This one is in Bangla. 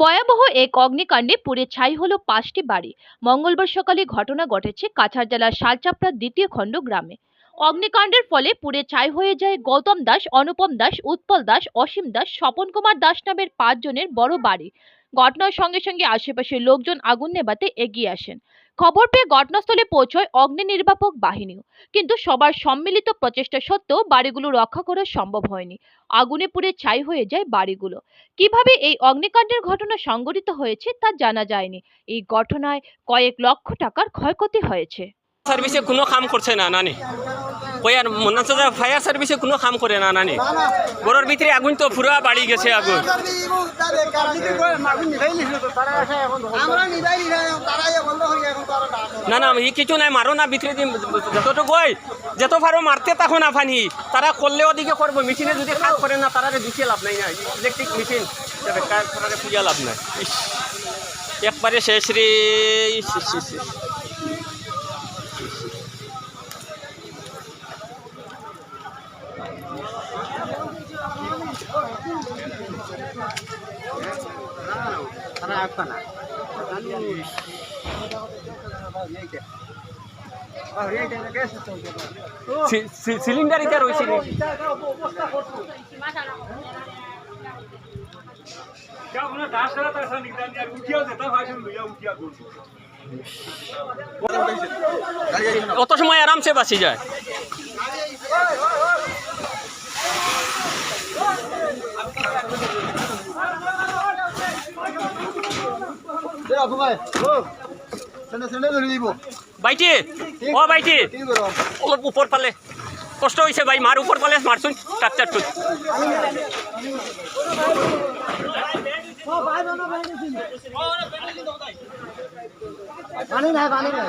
ভয়াবহ এক অগ্নিকাণ্ডে পুড়ে ছাই হলো পাঁচটি বাড়ি। মঙ্গলবার সকালে ঘটনা ঘটেছে কাছাড় জেলার শালচাপড়ার দ্বিতীয় খণ্ড গ্রামে। অগ্নিকাণ্ডের ফলে পুড়ে ছাই হয়ে যায় গৌতম দাস, অনুপম দাস, উৎপল দাস, অসীম দাস, স্বপন কুমার দাস নামের পাঁচজনের বড় বাড়ি। ঘটনার সঙ্গে সঙ্গে আশেপাশের লোকজন আগুন নেভাতে এগিয়ে আসেন। খবর পেয়ে ঘটনাস্থলে পৌঁছয় অগ্নি নির্বাপক বাহিনীও। কিন্তু সবার সম্মিলিত প্রচেষ্টা সত্ত্বেও বাড়িগুলো রক্ষা করা সম্ভব হয়নি। আগুনে পুড়ে ছাই হয়ে যায় বাড়িগুলো। কীভাবে এই অগ্নিকাণ্ডের ঘটনা সংঘটিত হয়েছে তা জানা যায়নি। এই ঘটনায় কয়েক লক্ষ টাকার ক্ষয়ক্ষতি হয়েছে। সার্ভিসে কোনো কাম করছে না নানি। কই আর মনে হচ্ছে ফায়ার সার্ভিসে কোনো কাম করে না নানি। ঘরের ভিতরে আগুন তো পুরা বাড়ি গেছে আগুন। আমরা তারা না না ই কিছু নাই মারো না ভিতরে দিন যতটুকু হয় যত পারো মারতে থাকো না ফানি। তারা করলে ওদিকে করব মেশিনে যদি কাজ করে না তারা দিতে লাভ নাই না। ইলেকট্রিক মেশিন তারা পূজা লাভ নাই। একবারে শেষ রে ইস, ইস, সিলিন্ডার ইটা রয়েছে অত সময় আরামসে বাঁচি যায়? বাইটি ও বাইটি। অলপ উপর পালে। কষ্ট হয়েছে ভাই মার উপর পালে মারছুন ট্রাকচার টুত পানি নাই পানি নাই।